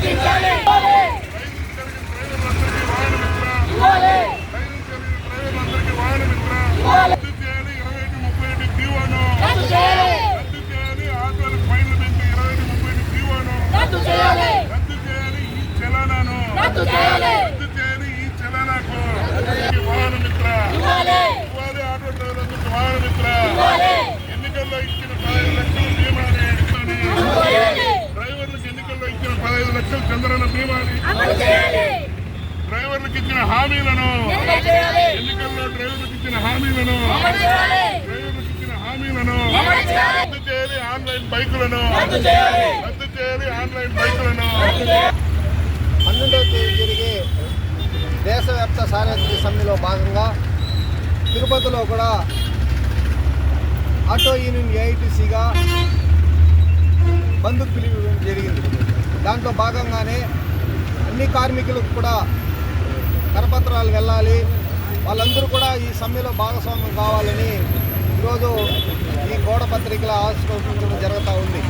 Happy it. డ్రైవర్లకు ఇచ్చిన హామీలను ఎన్నికల్లో డ్రైవర్లకు ఇచ్చిన హామీలను డ్రైవర్లకు ఇచ్చిన హామీలను రద్దు చేయాలి ఆన్లైన్ బైకులను రద్దు చేయాలి. రద్దు చేయాలి ఆన్లైన్ బైకులను. పన్నెండవ తేదీ జరిగే దేశవ్యాప్త సార్వత్రిక సమ్మెలో భాగంగా తిరుపతిలో కూడా ఆటో యూనియన్ ఏఐటీసీగా బంధుకు పిలుపు జరిగింది. దాంట్లో భాగంగానే అన్ని కార్మికులకు కూడా కరపత్రాలు వెళ్ళాలి. వాళ్ళందరూ కూడా ఈ సమ్మెలో భాగస్వామ్యం కావాలని ఈరోజు ఈ గోడ పత్రికల ఆవిష్కరించడం జరుగుతూ ఉంది.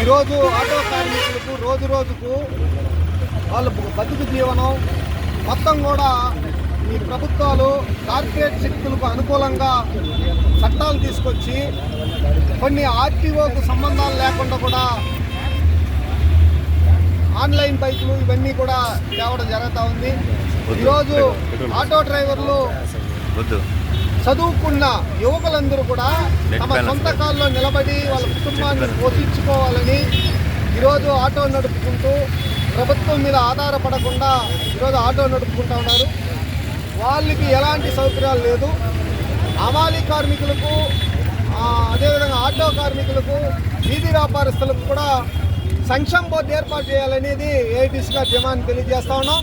ఈరోజు ఆటో కార్మికులకు రోజు రోజుకు వాళ్ళ బతుకు జీవనం మొత్తం కూడా ఈ ప్రభుత్వాలు కార్పొరేట్ శక్తులకు అనుకూలంగా చట్టాలు తీసుకొచ్చి కొన్ని ఆర్టీఓకు సంబంధాలు లేకుండా కూడా ఆన్లైన్ బైకులు ఇవన్నీ కూడా తేవడం జరుగుతూ ఉంది. ఈరోజు ఆటో డ్రైవర్లు చదువుకున్న యువకులందరూ కూడా తమ సొంత కాల్లో నిలబడి వాళ్ళ కుటుంబాన్ని పోషించుకోవాలని ఈరోజు ఆటో నడుపుకుంటూ ప్రభుత్వం మీద ఆధారపడకుండా ఈరోజు ఆటో నడుపుకుంటూ ఉన్నారు. వాళ్ళకి ఎలాంటి సౌకర్యాలు లేదు. అమాలి కార్మికులకు అదేవిధంగా ఆటో కార్మికులకు వీధి వ్యాపారస్తులకు కూడా సంక్షేమ బోర్డు ఏర్పాటు చేయాలనేది ఏఐటీసీగా డిమాండ్ తెలియజేస్తా ఉన్నాం.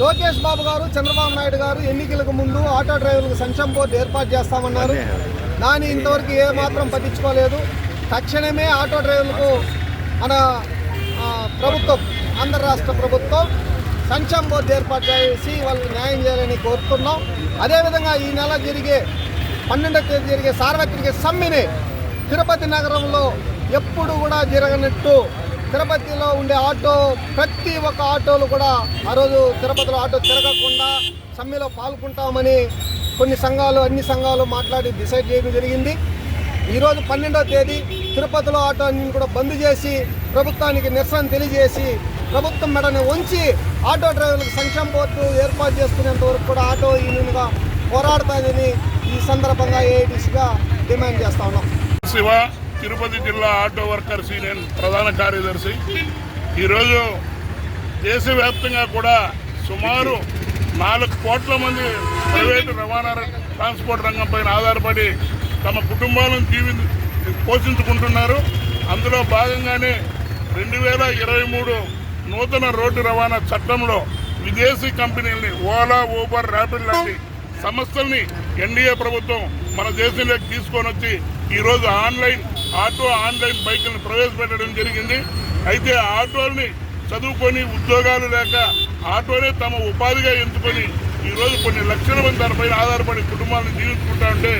లోకేష్ బాబు గారు చంద్రబాబు నాయుడు గారు ఎన్నికలకు ముందు ఆటో డ్రైవర్లకు సంక్షేమ బోర్డు ఏర్పాటు చేస్తామన్నారు దాన్ని ఇంతవరకు ఏ మాత్రం పట్టించుకోలేదు. తక్షణమే ఆటో డ్రైవర్లకు మన ప్రభుత్వం ఆంధ్ర రాష్ట్ర ప్రభుత్వం సంక్షేమ బోర్డు ఏర్పాటు చేసి వాళ్ళకి న్యాయం చేయాలని కోరుతున్నాం. అదేవిధంగా ఈ నెల జరిగే పన్నెండవ తేదీ జరిగే సార్వత్రిక సమ్మెని తిరుపతి నగరంలో ఎప్పుడు కూడా జరగనట్టు తిరుపతిలో ఉండే ఆటో ప్రతి ఒక్క ఆటోలు కూడా ఆ రోజు తిరుపతిలో ఆటో తిరగకుండా సమ్మెలో పాల్గొంటామని కొన్ని సంఘాలు అన్ని సంఘాలు మాట్లాడి డిసైడ్ చేయడం జరిగింది. ఈరోజు పన్నెండవ తేదీ తిరుపతిలో ఆటో అన్ని కూడా బంద్ చేసి ప్రభుత్వానికి నిరసన తెలియజేసి ప్రభుత్వం మెడని ఉంచి ఆటో డ్రైవర్లకు సంక్షేమ బోర్డు ఏర్పాటు చేసుకునేంత వరకు కూడా ఆటో యూనియన్గా పోరాడుతుందని ఈ సందర్భంగా ఏఐటీసీగా డిమాండ్ చేస్తా ఉన్నాం. శివ తిరుపతి జిల్లా ఆటో వర్కర్స్ యూనియన్ ప్రధాన కార్యదర్శి. ఈరోజు దేశవ్యాప్తంగా కూడా సుమారు నాలుగు కోట్ల మంది ప్రైవేటు రవాణా ట్రాన్స్పోర్ట్ రంగం పైన ఆధారపడి తమ కుటుంబాలను జీవి పోషించుకుంటున్నారు. అందులో భాగంగానే రెండు వేల ఇరవై మూడు నూతన రోడ్డు రవాణా చట్టంలో విదేశీ కంపెనీల్ని ఓలా ఊబర్ ర్యాపిడ్ లాంటి సంస్థల్ని ఎన్డీఏ ప్రభుత్వం మన దేశంలోకి తీసుకొని వచ్చి ఈరోజు ఆన్లైన్ ఆటో ఆన్లైన్ బైకులను ప్రవేశపెట్టడం జరిగింది. అయితే ఆటోని ఆటోల్ని చదువుకొని ఉద్యోగాలు లేక ఆటోనే తమ ఉపాధిగా ఎంచుకొని ఈరోజు కొన్ని లక్షల మంది దానిపైన ఆధారపడి కుటుంబాలను జీవించుకుంటా ఉంటే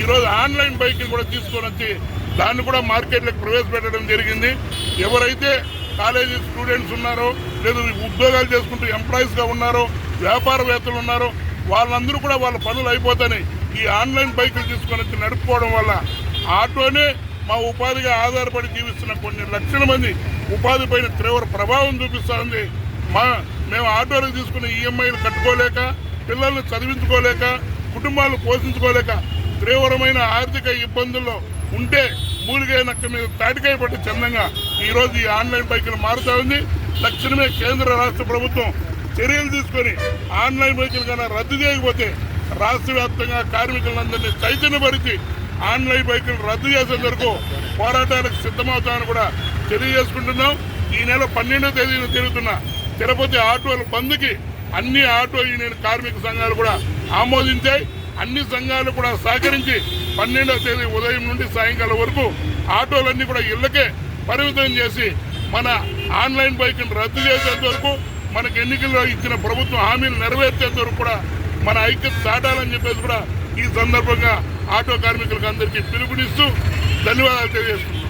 ఈరోజు ఆన్లైన్ బైక్ని కూడా తీసుకొని వచ్చి దాన్ని కూడా మార్కెట్లకు ప్రవేశపెట్టడం జరిగింది. ఎవరైతే కాలేజీ స్టూడెంట్స్ ఉన్నారో లేదు ఉద్యోగాలు చేసుకుంటూ ఎంప్లాయీస్గా ఉన్నారో వ్యాపారవేత్తలు ఉన్నారో వాళ్ళందరూ కూడా వాళ్ళ పనులు అయిపోతాయి. ఈ ఆన్లైన్ బైకులు తీసుకొని వచ్చి నడుపుకోవడం వల్ల ఆటోనే మా ఉపాధిగా ఆధారపడి జీవిస్తున్న కొన్ని లక్షల మంది ఉపాధి పైన తీవ్ర ప్రభావం చూపిస్తూ ఉంది మా మేము ఆటోలకు తీసుకున్న ఈఎంఐలు కట్టుకోలేక పిల్లల్ని చదివించుకోలేక కుటుంబాలను పోషించుకోలేక తీవ్రమైన ఆర్థిక ఇబ్బందుల్లో ఉంటే మూలిగే నక్క మీద తాటికాయ పట్టి చందంగా ఈరోజు ఈ ఆన్లైన్ బైకులు మారుతా ఉంది. తక్షణమే కేంద్ర రాష్ట్ర ప్రభుత్వం చర్యలు తీసుకొని ఆన్లైన్ బైకులు కన్నా రద్దు చేయకపోతే రాష్ట్ర వ్యాప్తంగా కార్మికులందరినీ చైతన్యపరిచి ఆన్లైన్ బైకులు రద్దు చేసే వరకు పోరాటానికి సిద్ధమవుతామని కూడా తెలియజేసుకుంటున్నాం. ఈ నెల పన్నెండో తేదీన తిరుగుతున్న తిరుపతి ఆటోల బంద్కి అన్ని ఆటో యూనియన్ కార్మిక సంఘాలు కూడా ఆమోదించాయి. అన్ని సంఘాలు కూడా సహకరించి పన్నెండవ తేదీ ఉదయం నుండి సాయంకాలం వరకు ఆటోలన్నీ కూడా ఇళ్ళకే పరిమితం చేసి మన ఆన్లైన్ బైక్ను రద్దు చేసేంత వరకు మనకు ఎన్నికల్లో ఇచ్చిన ప్రభుత్వం హామీలు నెరవేర్చేంత వరకు కూడా మన ఐక్యత దాటాలని చెప్పేసి కూడా ఈ సందర్భంగా ఆటో కార్మికులకు అందరికీ పిలుపునిస్తూ ధన్యవాదాలు తెలియజేస్తున్నాను